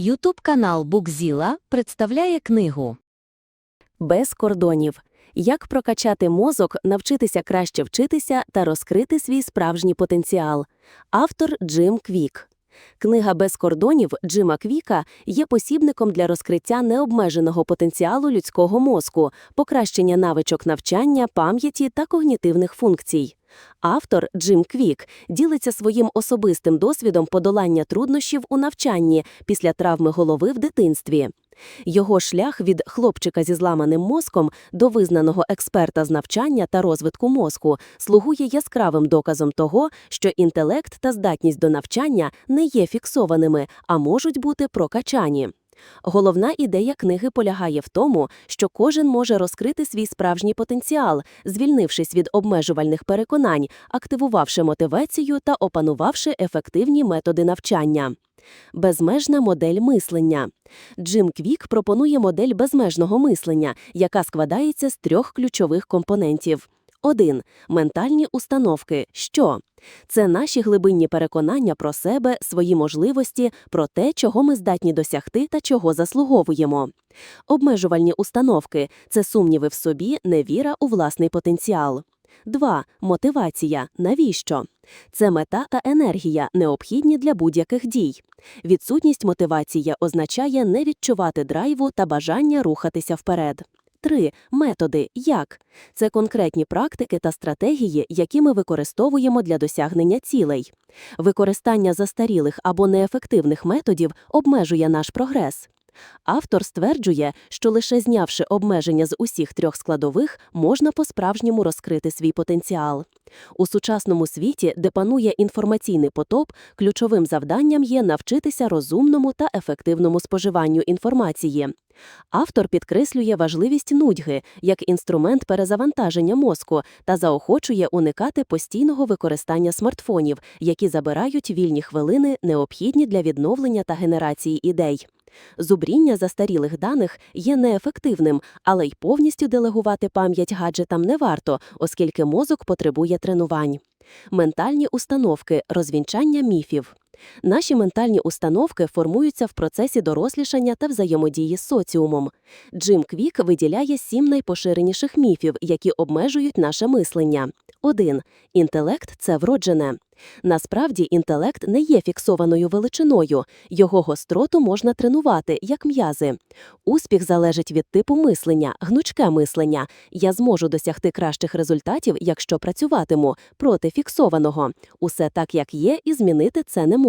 Ютуб канал Букзіла представляє книгу Без кордонів. Як прокачати мозок, навчитися краще вчитися та розкрити свій справжній потенціал. Автор Джим Квік. Книга Без кордонів Джима Квіка є посібником для розкриття необмеженого потенціалу людського мозку, покращення навичок навчання, пам'яті та когнітивних функцій. Автор Джим Квік ділиться своїм особистим досвідом подолання труднощів у навчанні після травми голови в дитинстві. Його шлях від хлопчика зі зламаним мозком до визнаного експерта з навчання та розвитку мозку слугує яскравим доказом того, що інтелект та здатність до навчання не є фіксованими, а можуть бути прокачані. Головна ідея книги полягає в тому, що кожен може розкрити свій справжній потенціал, звільнившись від обмежувальних переконань, активувавши мотивацію та опанувавши ефективні методи навчання. Безмежна модель мислення. Джим Квік пропонує модель безмежного мислення, яка складається з трьох ключових компонентів. 1. Ментальні установки. Що? Це наші глибинні переконання про себе, свої можливості, про те, чого ми здатні досягти та чого заслуговуємо. Обмежувальні установки це сумніви в собі, невіра у власний потенціал. 2. Мотивація. Навіщо? Це мета та енергія, необхідні для будь-яких дій. Відсутність мотивації означає не відчувати драйву та бажання рухатися вперед. 3. Методи. Як? Це конкретні практики та стратегії, які ми використовуємо для досягнення цілей. Використання застарілих або неефективних методів обмежує наш прогрес. Автор стверджує, що лише знявши обмеження з усіх трьох складових, можна по-справжньому розкрити свій потенціал. У сучасному світі, де панує інформаційний потоп, ключовим завданням є навчитися розумному та ефективному споживанню інформації. Автор підкреслює важливість нудьги як інструмент перезавантаження мозку та заохочує уникати постійного використання смартфонів, які забирають вільні хвилини, необхідні для відновлення та генерації ідей. Зубріння застарілих даних є неефективним, але й повністю делегувати пам'ять гаджетам не варто, оскільки мозок потребує тренувань. Ментальні установки, розвінчання міфів. Наші ментальні установки формуються в процесі дорослішання та взаємодії з соціумом. Джим Квік виділяє сім найпоширеніших міфів, які обмежують наше мислення. 1. Інтелект це вроджене. Насправді, інтелект не є фіксованою величиною, його гостроту можна тренувати, як м'язи. Успіх залежить від типу мислення, гнучке мислення. Я зможу досягти кращих результатів, якщо працюватиму, проти фіксованого. Усе так, як є, і змінити це не можна.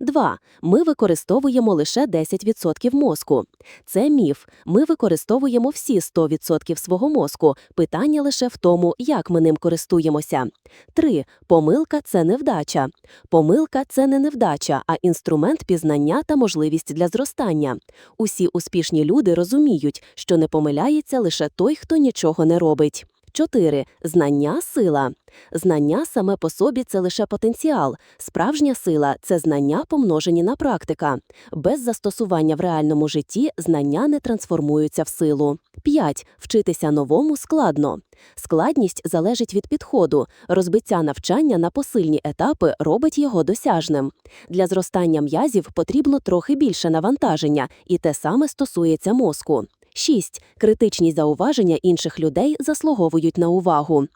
2. Ми використовуємо лише 10% мозку. Це міф. Ми використовуємо всі 100% свого мозку. Питання лише в тому, як ми ним користуємося. 3. Помилка це невдача. Помилка це не невдача, а інструмент пізнання та можливість для зростання. Усі успішні люди розуміють, що не помиляється лише той, хто нічого не робить. 4. Знання сила. Знання саме по собі це лише потенціал. Справжня сила це знання, помножені на практика. Без застосування в реальному житті знання не трансформуються в силу. 5. Вчитися новому складно. Складність залежить від підходу. Розбиття навчання на посильні етапи робить його досяжним. Для зростання м'язів потрібно трохи більше навантаження, і те саме стосується мозку. 6. Критичні зауваження інших людей заслуговують на увагу.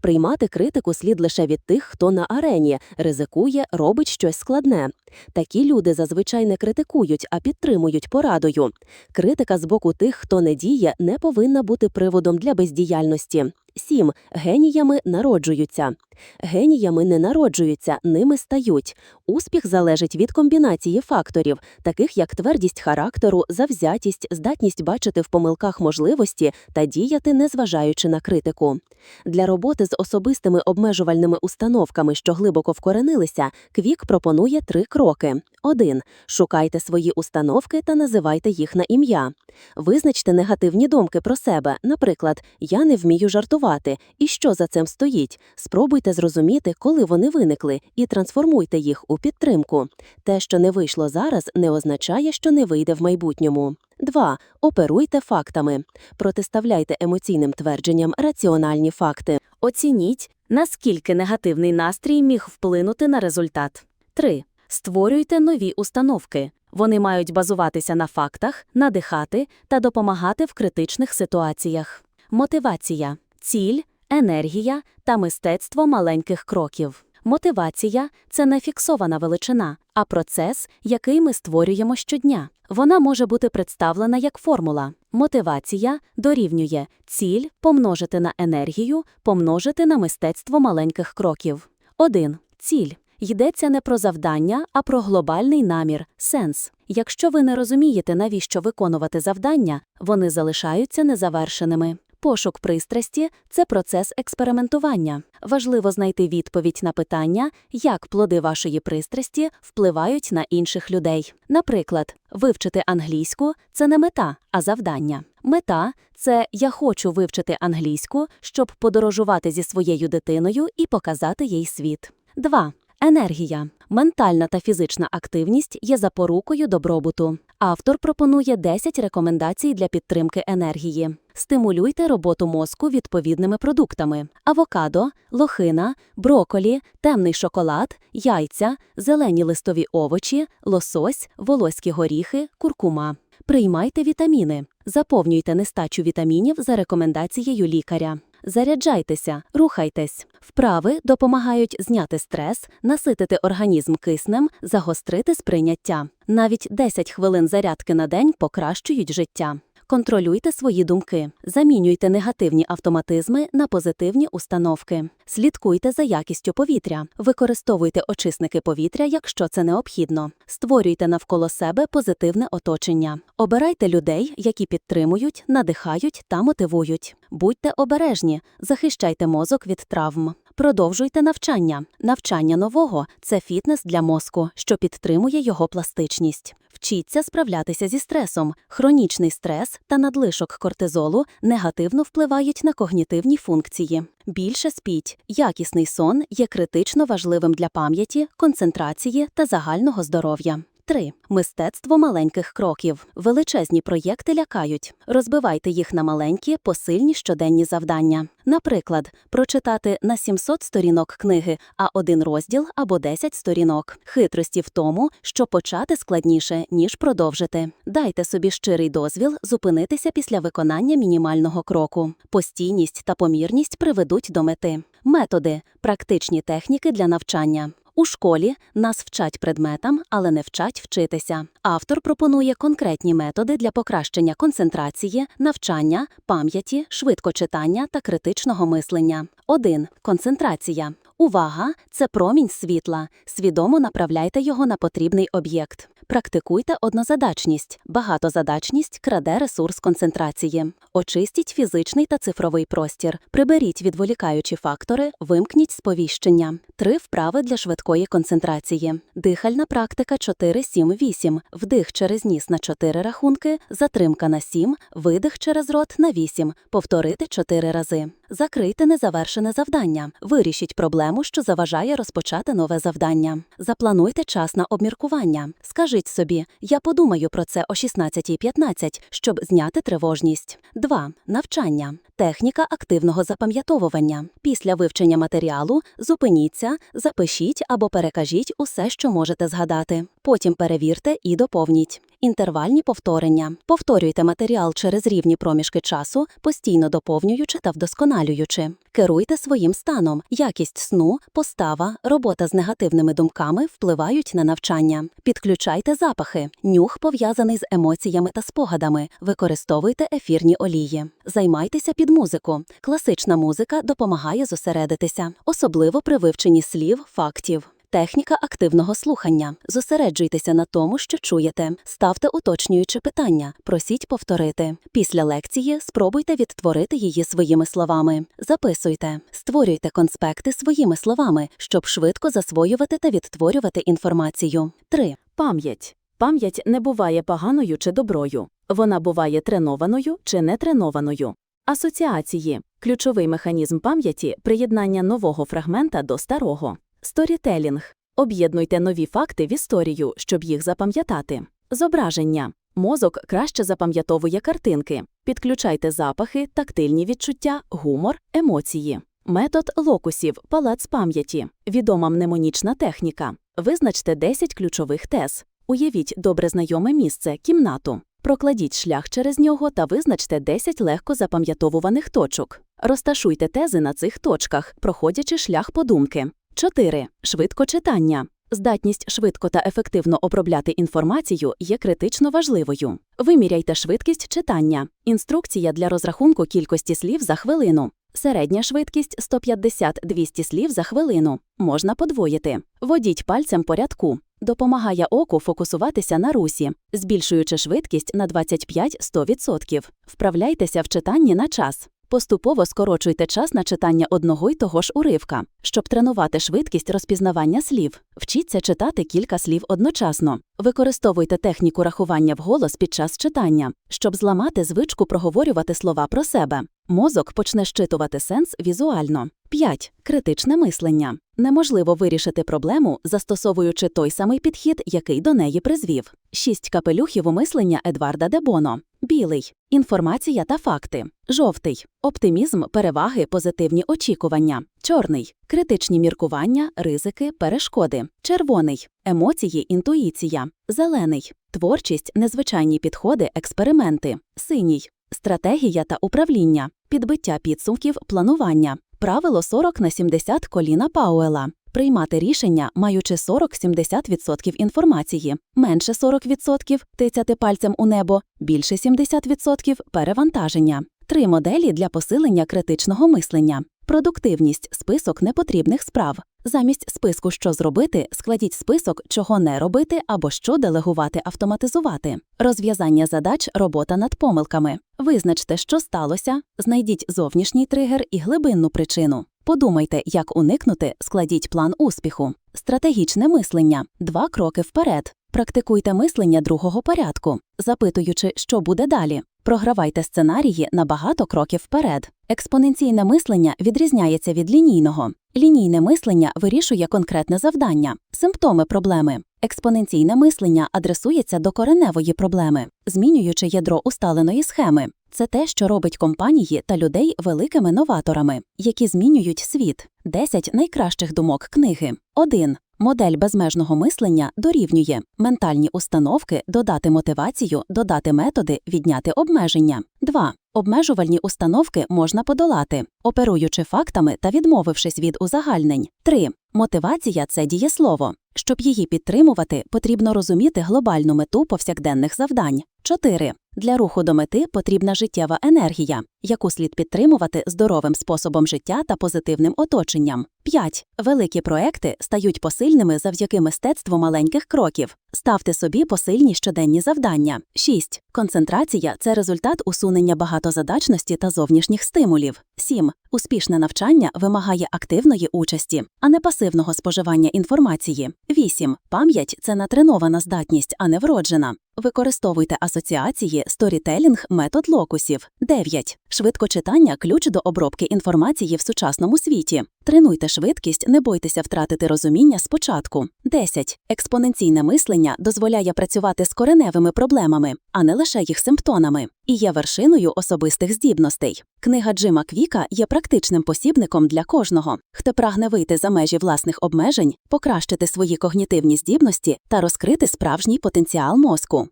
Приймати критику слід лише від тих, хто на арені, ризикує, робить щось складне. Такі люди зазвичай не критикують, а підтримують порадою. Критика з боку тих, хто не діє, не повинна бути приводом для бездіяльності. 7. Геніями народжуються. Геніями не народжуються, ними стають. Успіх залежить від комбінації факторів, таких як твердість характеру, завзятість, здатність бачити в помилках можливості та діяти, незважаючи на критику. Для роботи з особистими обмежувальними установками, що глибоко вкоренилися, Квік пропонує три кроки. 1. Шукайте свої установки та називайте їх на ім'я. Визначте негативні думки про себе, наприклад, я не вмію жартувати, і що за цим стоїть. Спробуйте зрозуміти, коли вони виникли, і трансформуйте їх у підтримку. Те, що не вийшло зараз, не означає, що не вийде в майбутньому. 2. Оперуйте фактами. Протиставляйте емоційним твердженням раціональні факти. Оцініть, наскільки негативний настрій міг вплинути на результат. 3. Створюйте нові установки. Вони мають базуватися на фактах, надихати та допомагати в критичних ситуаціях. Мотивація ціль, енергія та мистецтво маленьких кроків. Мотивація це не фіксована величина, а процес, який ми створюємо щодня. Вона може бути представлена як формула. Мотивація дорівнює ціль помножити на енергію, помножити на мистецтво маленьких кроків. 1. Ціль. Йдеться не про завдання, а про глобальний намір, сенс. Якщо ви не розумієте, навіщо виконувати завдання, вони залишаються незавершеними. Пошук пристрасті це процес експериментування. Важливо знайти відповідь на питання, як плоди вашої пристрасті впливають на інших людей. Наприклад, вивчити англійську це не мета, а завдання. Мета це я хочу вивчити англійську, щоб подорожувати зі своєю дитиною і показати їй світ. 2. Енергія. Ментальна та фізична активність є запорукою добробуту. Автор пропонує 10 рекомендацій для підтримки енергії. Стимулюйте роботу мозку відповідними продуктами: авокадо, лохина, броколі, темний шоколад, яйця, зелені листові овочі, лосось, волоські горіхи, куркума. Приймайте вітаміни. Заповнюйте нестачу вітамінів за рекомендацією лікаря. Заряджайтеся, рухайтесь. Вправи допомагають зняти стрес, наситити організм киснем, загострити сприйняття. Навіть 10 хвилин зарядки на день покращують життя. Контролюйте свої думки, замінюйте негативні автоматизми на позитивні установки. Слідкуйте за якістю повітря, використовуйте очисники повітря, якщо це необхідно. Створюйте навколо себе позитивне оточення. Обирайте людей, які підтримують, надихають та мотивують. Будьте обережні, захищайте мозок від травм. Продовжуйте навчання. Навчання нового це фітнес для мозку, що підтримує його пластичність. Вчіться справлятися зі стресом. Хронічний стрес та надлишок кортизолу негативно впливають на когнітивні функції. Більше спіть. Якісний сон є критично важливим для пам'яті, концентрації та загального здоров'я. 3. Мистецтво маленьких кроків. Величезні проєкти лякають. Розбивайте їх на маленькі, посильні щоденні завдання. Наприклад, прочитати на 700 сторінок книги, а один розділ або 10 сторінок. Хитрості в тому, що почати складніше, ніж продовжити. Дайте собі щирий дозвіл зупинитися після виконання мінімального кроку. Постійність та помірність приведуть до мети. Методи практичні техніки для навчання. У школі нас вчать предметам, але не вчать вчитися. Автор пропонує конкретні методи для покращення концентрації, навчання, пам'яті, швидкочитання та критичного мислення. 1. Концентрація. Увага це промінь світла. Свідомо направляйте його на потрібний об'єкт. Практикуйте однозадачність. Багатозадачність краде ресурс концентрації. Очистіть фізичний та цифровий простір. Приберіть відволікаючі фактори, вимкніть сповіщення. Три вправи для швидкої концентрації. Дихальна практика 4-7-8. Вдих через ніс на 4 рахунки, затримка на 7, видих через рот на 8. Повторити 4 рази. Закрийте незавершене завдання. Вирішіть проблему, що заважає розпочати нове завдання. Заплануйте час на обміркування. Скажіть собі, я подумаю про це о 16.15, щоб зняти тривожність. 2. Навчання. Техніка активного запам'ятовування. Після вивчення матеріалу зупиніться, запишіть або перекажіть усе, що можете згадати. Потім перевірте і доповніть. Інтервальні повторення. Повторюйте матеріал через рівні проміжки часу, постійно доповнюючи та вдосконалюючи. Керуйте своїм станом. Якість сну, постава, робота з негативними думками впливають на навчання. Підключайте запахи. Нюх пов'язаний з емоціями та спогадами. Використовуйте ефірні олії. Займайтеся під музику. Класична музика допомагає зосередитися, особливо при вивченні слів, фактів. Техніка активного слухання. Зосереджуйтеся на тому, що чуєте. Ставте уточнюючі питання, просіть повторити. Після лекції спробуйте відтворити її своїми словами. Записуйте, створюйте конспекти своїми словами, щоб швидко засвоювати та відтворювати інформацію. 3. Пам'ять. Пам'ять не буває поганою чи доброю. Вона буває тренованою чи нетренованою. Асоціації ключовий механізм пам'яті приєднання нового фрагмента до старого. Сторітелінг об'єднуйте нові факти в історію, щоб їх запам'ятати. Зображення мозок краще запам'ятовує картинки. Підключайте запахи, тактильні відчуття, гумор, емоції. Метод локусів палац пам'яті відома мнемонічна техніка. Визначте 10 ключових тез. Уявіть добре знайоме місце, кімнату. Прокладіть шлях через нього та визначте 10 легко запам'ятовуваних точок. Розташуйте тези на цих точках, проходячи шлях подумки. 4. Швидкочитання. Здатність швидко та ефективно обробляти інформацію є критично важливою. Виміряйте швидкість читання. Інструкція для розрахунку кількості слів за хвилину. Середня швидкість 150-200 слів за хвилину. Можна подвоїти. Водіть пальцем по рядку. Допомагає оку фокусуватися на русі, збільшуючи швидкість на 25-100%. Вправляйтеся в читанні на час. Поступово скорочуйте час на читання одного й того ж уривка, щоб тренувати швидкість розпізнавання слів. Вчіться читати кілька слів одночасно. Використовуйте техніку рахування вголос під час читання, щоб зламати звичку проговорювати слова про себе. Мозок почне щитувати сенс візуально. 5. Критичне мислення. Неможливо вирішити проблему, застосовуючи той самий підхід, який до неї призвів. 6 капелюхів у мислення Едварда Дебоно. Білий інформація та факти. Жовтий оптимізм, переваги, позитивні очікування. Чорний критичні міркування, ризики, перешкоди. Червоний емоції, інтуїція. Зелений творчість, незвичайні підходи, експерименти. Синій стратегія та управління, підбиття підсумків, планування. Правило 40 на 70 коліна Пауела. Приймати рішення, маючи 40-70% інформації, менше 40% тицяти пальцем у небо, більше 70% перевантаження. Три моделі для посилення критичного мислення. Продуктивність список непотрібних справ. Замість списку, що зробити, складіть список, чого не робити або що делегувати автоматизувати. Розв'язання задач, робота над помилками. Визначте, що сталося, знайдіть зовнішній тригер і глибинну причину. Подумайте, як уникнути, складіть план успіху. Стратегічне мислення два кроки вперед. Практикуйте мислення другого порядку, запитуючи, що буде далі. Програвайте сценарії на багато кроків вперед. Експоненційне мислення відрізняється від лінійного. Лінійне мислення вирішує конкретне завдання, симптоми проблеми. Експоненційне мислення адресується до кореневої проблеми, змінюючи ядро усталеної схеми. Це те, що робить компанії та людей великими новаторами, які змінюють світ. 10 найкращих думок книги. 1. Модель безмежного мислення дорівнює ментальні установки, додати мотивацію, додати методи, відняти обмеження. 2. Обмежувальні установки можна подолати, оперуючи фактами та відмовившись від узагальнень. 3. Мотивація це дієслово. Щоб її підтримувати, потрібно розуміти глобальну мету повсякденних завдань. 4. Для руху до мети потрібна життєва енергія, яку слід підтримувати здоровим способом життя та позитивним оточенням. 5. Великі проекти стають посильними завдяки мистецтву маленьких кроків. Ставте собі посильні щоденні завдання. 6. Концентрація це результат усунення багатозадачності та зовнішніх стимулів. 7. Успішне навчання вимагає активної участі, а не пасивного споживання інформації. 8. Пам'ять це натренована здатність, а не вроджена. Використовуйте асоціації, сторітелінг, метод локусів. 9. Швидкочитання – ключ до обробки інформації в сучасному світі. Тренуйте швидкість, не бойтеся втратити розуміння спочатку. 10. Експоненційне мислення дозволяє працювати з кореневими проблемами, а не лише їх симптомами, і є вершиною особистих здібностей. Книга Джима Квіка є практичним посібником для кожного, хто прагне вийти за межі власних обмежень, покращити свої когнітивні здібності та розкрити справжній потенціал мозку.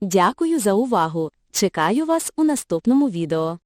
Дякую за увагу. Чекаю вас у наступному відео.